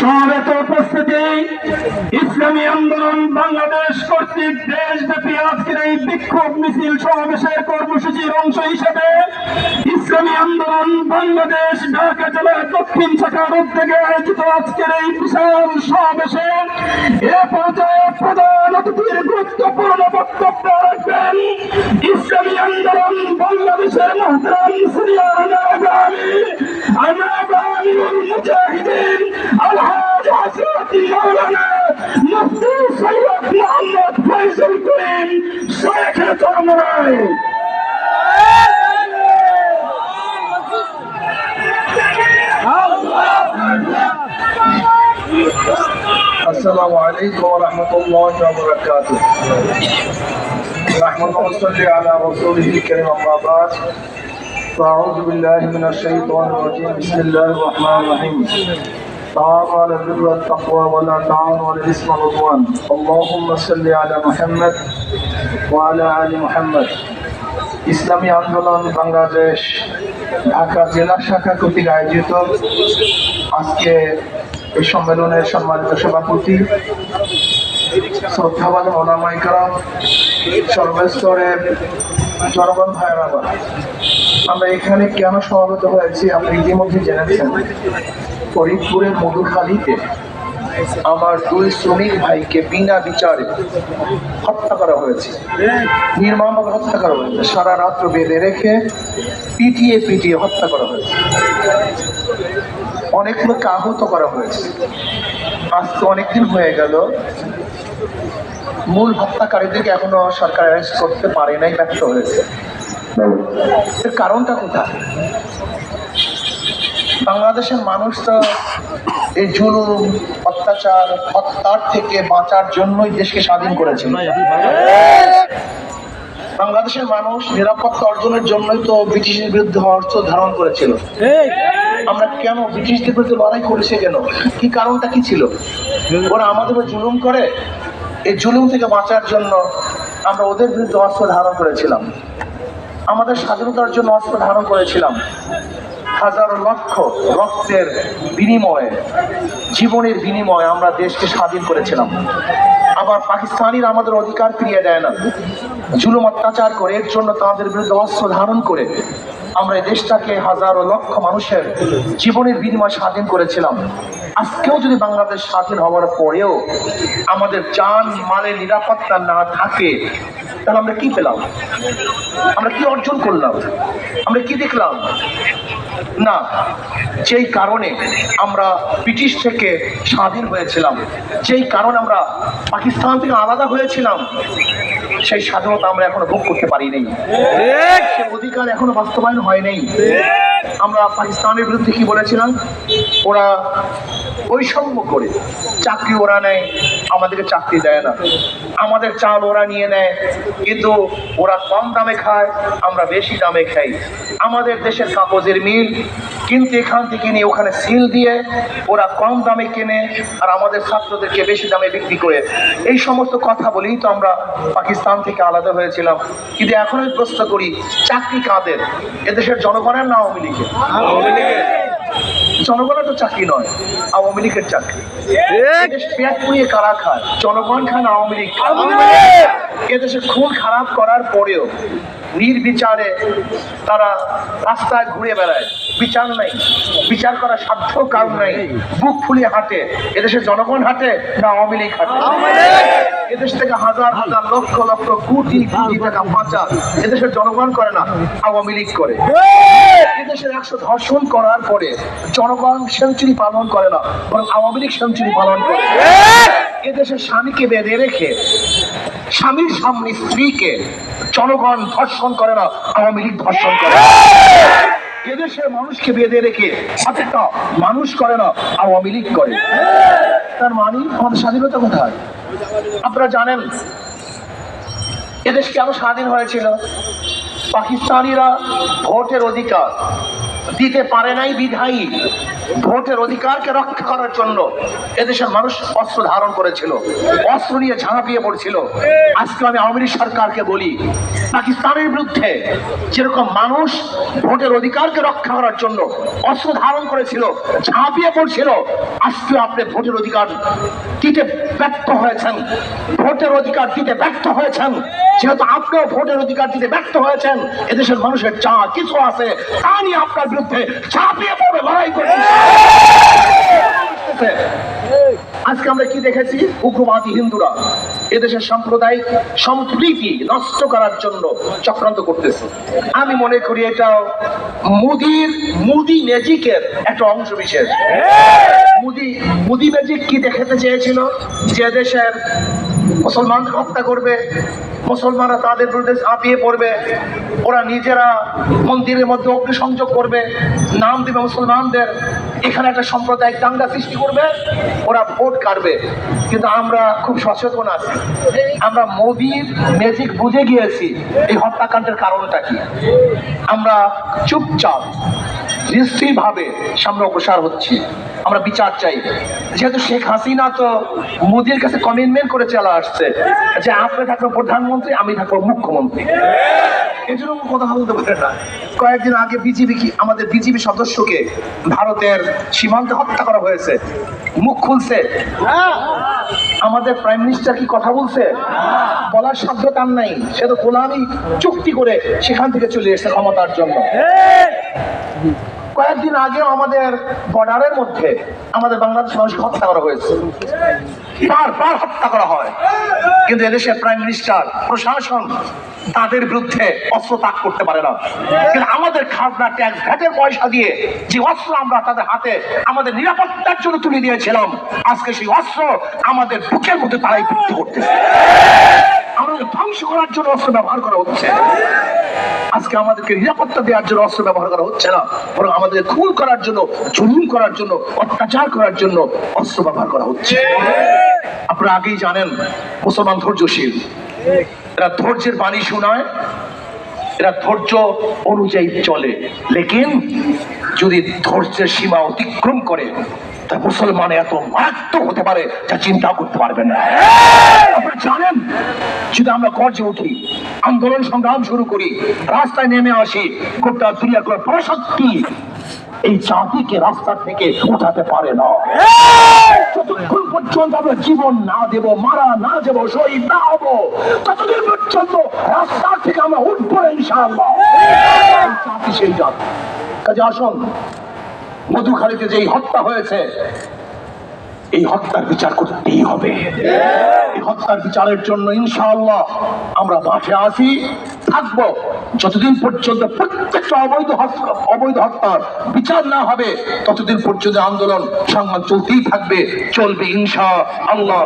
সমাবেত উপস্থিতি, ইসলামী আন্দোলন বাংলাদেশ কর্তৃক দেশব্যাপী আজকের এই বিক্ষোভ মিছিল সমাবেশের কর্মসূচির অংশ হিসেবে ইসলামী আন্দোলন বাংলাদেশ ঢাকা জেলার দক্ষিণ শাখার উদ্যোগে আয়োজিত আজকের এই বিশাল সমাবেশে এ পর্যায়ে প্রধান অতিথির গুরুত্বপূর্ণ বক্তব্য রাখবেন ইসলামী আন্দোলন বাংলাদেশের মহতরাম সিরিয়ার আগামী আগামী মুজাহিদিন السلام عليكم ورحمة الله وبركاته. نحمد ونصلي على رسوله الكريم أما بعد. فأعوذ بالله من الشيطان الرجيم. بسم الله الرحمن الرحيم. تعالى على البر والتقوى ولا تعاون على الإثم والعدوان اللهم صل على محمد মোহাম্মদ। ইসলামী আন্দোলন বাংলাদেশ, ঢাকা জেলা শাখা কর্তৃক আয়োজিত আজকে এই সম্মেলনের সম্মানিত সভাপতি, শ্রদ্ধাবান অনামাইকরাম সর্বস্তরের জনগণ ভাইরা আমরা এখানে কেন সমাবেত হয়েছি আপনি ইতিমধ্যে জেনেছেন। ফরিদপুরের মধুখালীতে আমার দুই শ্রমিক ভাইকে বিনা বিচারে হত্যা করা হয়েছে। নির্মমভাবে হত্যা করা হয়েছে। সারা রাত্র বেঁধে রেখে পিটিয়ে পিটিয়ে হত্যা করা হয়েছে। অনেক লোককে আহত করা হয়েছে। আজকে অনেকদিন হয়ে গেল। মূল হত্যাকারীদেরকে এখনও সরকার অ্যারেস্ট করতে পারে নাই, ব্যর্থ হয়েছে। এর কারণটা কোথায়? বাংলাদেশের মানুষ তো এই জুলুম, অত্যাচার, হত্যার থেকে বাঁচার জন্যই দেশকে স্বাধীন করেছে। বাংলাদেশের মানুষ নিরাপত্তা অর্জনের জন্যই তো ব্রিটিশের বিরুদ্ধে অর্থ ধারণ করেছিল। আমরা কেন ব্রিটিশদের বিরুদ্ধে লড়াই করেছে কেন? কি কারণটা কি ছিল? ওরা আমাদের জুলুম করে? এই জুলুম থেকে বাঁচার জন্য আমরা ওদের বিরুদ্ধে অস্ত্র ধারণ করেছিলাম। আমাদের স্বাধীনতার জন্য অস্ত্র ধারণ করেছিলাম। হাজার লক্ষ রক্তের বিনিময়ে, জীবনের বিনিময়ে আমরা দেশকে স্বাধীন করেছিলাম। আবার পাকিস্তানিরা আমাদের অধিকার ফিরিয়ে দেয় না। জুলুম অত্যাচার করে, এর জন্য তাদের বিরুদ্ধে অস্ত্র ধারণ করে আমরা এই দেশটাকে হাজারো লক্ষ মানুষের জীবনের বিনিময় স্বাধীন করেছিলাম। আজকেও যদি বাংলাদেশ স্বাধীন হওয়ার পরেও আমাদের যান, মালের নিরাপত্তা না থাকে তাহলে আমরা কি পেলাম? আমরা কি অর্জন করলাম? আমরা কি দেখলাম? না যেই কারণে আমরা ব্রিটিশ থেকে স্বাধীন হয়েছিলাম যেই কারণে আমরা পাকিস্তান থেকে আলাদা হয়েছিলাম সেই স্বাধীনতা আমরা এখনও ভোগ করতে পারি নাই সে অধিকার এখনও বাস্তবায়ন হয় নাই আমরা পাকিস্তানের বিরুদ্ধে কি বলেছিলাম? ওরা বৈষম্য করে। চাকরি ওরা নেয়, আমাদেরকে চাকরি দেয় না। আমাদের চাল ওরা নিয়ে নেয়, কিন্তু ওরা কম দামে খায়, আমরা বেশি দামে খাই। আমাদের দেশের কাগজের মিল, কিন্তু এখান থেকে নিয়ে ওখানে সিল দিয়ে ওরা কম দামে কেনে আর আমাদের ছাত্রদেরকে বেশি দামে বিক্রি করে। এই সমস্ত কথা বলেই তো আমরা পাকিস্তান থেকে আলাদা হয়েছিলাম। কিন্তু এখন আমি প্রশ্ন করি, চাকরি কাদের? এদেশের জনগণের না আওয়ামী লীগের? জনগণের তো চাকরি নয় আওয়ামী লীগের চাকরি। পেট পুড়িয়ে কারা খায়? জনগণ খান আওয়ামী লীগ। এদেশে খুন খারাপ করার পরেও নির্বিচারে তারা রাস্তায় ঘুরে বেড়ায়। বিচার নাই। বিচার করার সাধ্য কারণ নাই। বুক ফুলিয়ে হাঁটে। এদেশের জনগণ হাঁটে না আওয়ামী লীগ হাঁটে? এদেশ থেকে হাজার হাজার লক্ষ লক্ষ কোটি কোটি টাকা পাচার এদেশের জনগণ করে না আওয়ামী লীগ করে। এদেশের একশো ধর্ষণ করার পরে জনগণ সেঞ্চুরি পালন করে না বরং আওয়ামী লীগ সেঞ্চুরি পালন করে। এদেশের স্বামীকে বেঁধে রেখে স্বামীর সামনে স্ত্রীকে জনগণ ধর্ষণ করে না আওয়ামী লীগ ধর্ষণ করে। এদেশের মানুষকে বেঁধে রেখে একটা মানুষ করে না, আওয়ামী লীগ করে। তার মানে আমাদের স্বাধীনতা কোথায়? আপনারা জানেন এদেশ কেন স্বাধীন হয়েছিল। পাকিস্তানিরা ভোটের অধিকার দিতে পারে নাই বিধায়ী। ভোটের অধিকারকে রক্ষা করার জন্য এদেশের মানুষ অস্ত্র ধারণ করেছিল, অস্ত্র নিয়ে ঝাঁপিয়ে পড়ছিল। আজকে আমি আওয়ামী লীগ সরকারকে বলি, পাকিস্তানের বিরুদ্ধে যেরকম মানুষ ভোটের অধিকারকে রক্ষা করার জন্য অস্ত্র ধারণ করেছিল ঝাঁপিয়ে পড়ছিল, আজকে আপনি ভোটের অধিকার দিতে ব্যর্থ হয়েছেন। ভোটের অধিকার দিতে ব্যর্থ হয়েছেন। যেহেতু আপনিও ভোটের অধিকার দিতে ব্যর্থ হয়েছেন, এদেশের মানুষের যা কিছু আছে তা নিয়ে আপনার বিরুদ্ধে ঝাঁপিয়ে পড়ে লড়াই করতে। আজকে আমরা কি দেখেছি? উগ্রবাদী হিন্দুরা এদেশের সাম্প্রদায়িক সম্প্রীতি নষ্ট করার জন্য চক্রান্ত করতেছে। আমি মনে করি মুদির, মুদি ম্যাজিকের একটা অংশ বিশেষ। মুদি মুদি ম্যাজিক কি দেখাতে চেয়েছিল? যে দেশের মুসলমানদের হত্যা করবে, মুসলমানরা তাদের বিরুদ্ধে ঝাঁপিয়ে পড়বে, ওরা নিজেরা মন্দিরের মধ্যে অগ্নিসংযোগ করবে, নাম দেবে মুসলমানদের এখানে একটা সাম্প্রদায়িক দাঙ্গা সৃষ্টি করবে, ওরা ভোট কাটবে। কিন্তু আমরা খুব সচেতন আছি। আমরা মোদির ম্যাজিক বুঝে গিয়েছি এই হত্যাকাণ্ডের কারণটা কি। আমরা চুপচাপ নিশ্চয়ই ভাবে সামনে অগ্রসর হচ্ছি। আমরা বিচার চাই। যেহেতু শেখ হাসিনা তো মোদির কাছে কমিটমেন্ট করে চলে আসছে। যে আপনি থাকব প্রধানমন্ত্রী, আমি থাকব মুখ্যমন্ত্রী। এই জন্য ও কথা বলতে পারে না। কয়েকদিন আগে বিজিবি কি আমাদের বিজিবি সদস্যকে ভারতের সীমান্তে হত্যা করা হয়েছে? মুখ খুলছে। আমাদের প্রাইম মিনিস্টার কি কথা বলছে? বলার সাধ্য তার নাই। সে তো গোলামি চুক্তি করে সেখান থেকে চলে এসেছে ক্ষমতার জন্য। কয়েকদিন আগেও আমাদের বর্ডারের মধ্যে আমাদের বাংলাদেশ মানুষকে হত্যা করা হয়েছে। বারবার হত্যা করা হয়। কিন্তু এদেশের প্রাইম মিনিস্টার প্রশাসন তাদের বিরুদ্ধে অস্ত্র তাক করতে পারে না। কিন্তু আমাদের খাজনা ট্যাক্স ভ্যাটের পয়সা দিয়ে যে অস্ত্র আমরা তাদের হাতে আমাদের নিরাপত্তার জন্য তুলে দিয়েছিলাম, আজকে সেই অস্ত্র আমাদের বুকের মধ্যে তারাই বিক্রি করতেছে। আমাদের ধ্বংস করার জন্য অস্ত্র ব্যবহার করা হচ্ছে। আজকে আমাদেরকে নিরাপত্তা দেওয়ার জন্য অস্ত্র ব্যবহার করা হচ্ছে না। বরং আমাদের খুন করার জন্য, জুলুম করার জন্য, অত্যাচার করার জন্য অস্ত্র ব্যবহার করা হচ্ছে। আপনারা আগেই জানেন, মুসলমান ধৈর্যশীল। এরা ধৈর্যের বাণী শোনায়, এরা ধৈর্য অনুযায়ী চলে। লেকিন যদি ধৈর্যের সীমা অতিক্রম করে তা মুসলমান এত মারাত্মক হতে পারে যা চিন্তা করতে পারবেন না। আপনারা জানেন, যদি আমরা উঠি, আন্দোলন সংগ্রাম শুরু করি, রাস্তায় নেমে আসি করে পরাশক্তি এই জাতিকে রাস্তা থেকে উঠাতে পারে না। যতক্ষণ পর্যন্ত আমরা জীবন না দেব, মারা না দেব, শহীদ না হব, ততদিন পর্যন্ত রাস্তা থেকে আমরা উঠবো না ইনশাআল্লাহ। জাতি সেই জাতি। কাজে আসুন মধুখালীতে যেই হত্যা হয়েছে, এই হত্যার বিচার করতেই হবে। এই হত্যার বিচারের জন্য ইনশাআল্লাহ আমরা মাঠে আসি, থাকব। যতদিন পর্যন্ত প্রত্যেকটা অবৈধ অবৈধ হত্যার বিচার না হবে, ততদিন পর্যন্ত আন্দোলন, সংগ্রাম চলতেই থাকবে, চলবে ইনশা আল্লাহ